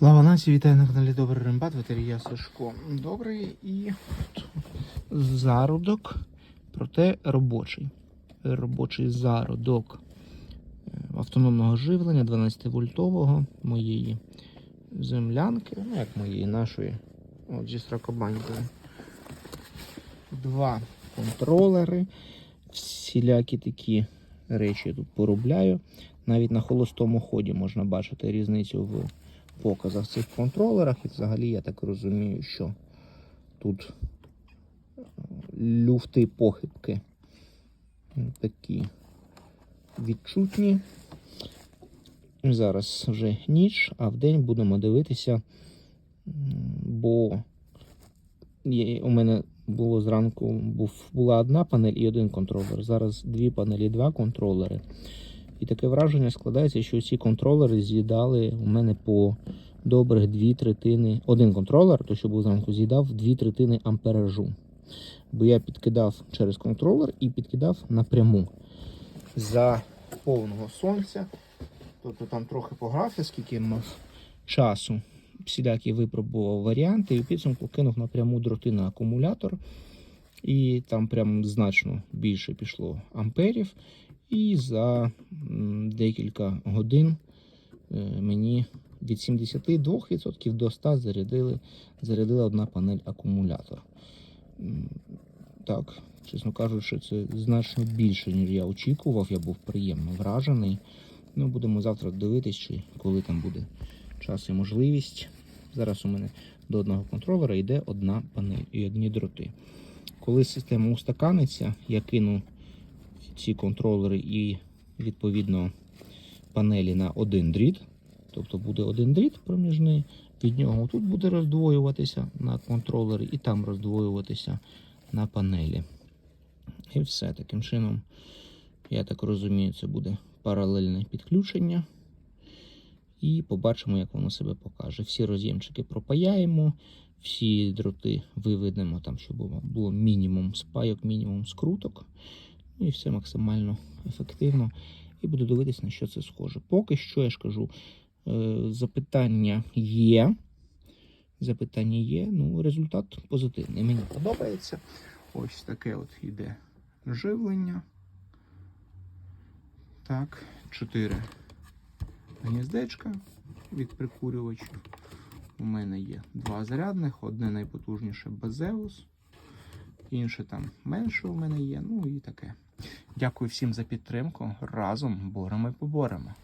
Слава нації, вітаю на каналі Добрий Рембат, ветерія Сашко. Добрий і зародок, проте робочий. Робочий зародок е, автономного живлення 12-вольтового моєї землянки, ну як моєї нашої, от зі строкобанькою. Два контролери, всілякі такі речі я тут поробляю. Навіть на холостому ході можна бачити різницю в показах цих контролерах. І взагалі я так розумію, що тут е, люфти похибки такі відчутні. Зараз вже ніч, а вдень будемо дивитися, бо у мене було зранку була одна панель і один контролер. Зараз дві панелі, два контролери. І таке враження складається, що ці контролери з'їдали у мене по добрих дві третини. Один контролер, то що був зранку, з'їдав дві третини амперажу. Бо я підкидав через контролер і підкидав напряму за повного сонця. Тобто там трохи погрався, скільки я мав часу. Всілякі випробував варіанти і в підсумку кинув напряму дроти на акумулятор. І там прям значно більше пішло амперів. І за декілька годин е, мені від 72% до 100% зарядили, зарядила одна панель акумулятор. Так, чесно кажучи, це значно більше, ніж я очікував. Я був приємно вражений. Ну, будемо завтра дивитись, чи коли там буде час і можливість. Зараз у мене до одного контролера йде одна панель і одні дроти. Коли система устаканиться, я кину ці контролери і відповідно панелі на один дріт. Тобто буде один дріт проміжний, від нього тут буде роздвоюватися на контролері і там роздвоюватися на панелі. І все таким чином, я так розумію, це буде паралельне підключення. І побачимо, як воно себе покаже. Всі роз'ємчики пропаяємо, всі дроти виведемо там, щоб було, мінімум спайок, мінімум скруток. Ну і все максимально ефективно. І буду дивитися, на що це схоже. Поки що я ж кажу, е, запитання є. Запитання є. Ну, результат позитивний. Мені подобається. Ось таке от іде живлення. Так, 4 гніздечка від прикурювачів. У мене є два зарядних, одне найпотужніше Базеус, інше там менше у мене є. Ну і таке. Дякую всім за підтримку. Разом боремо і поборемо.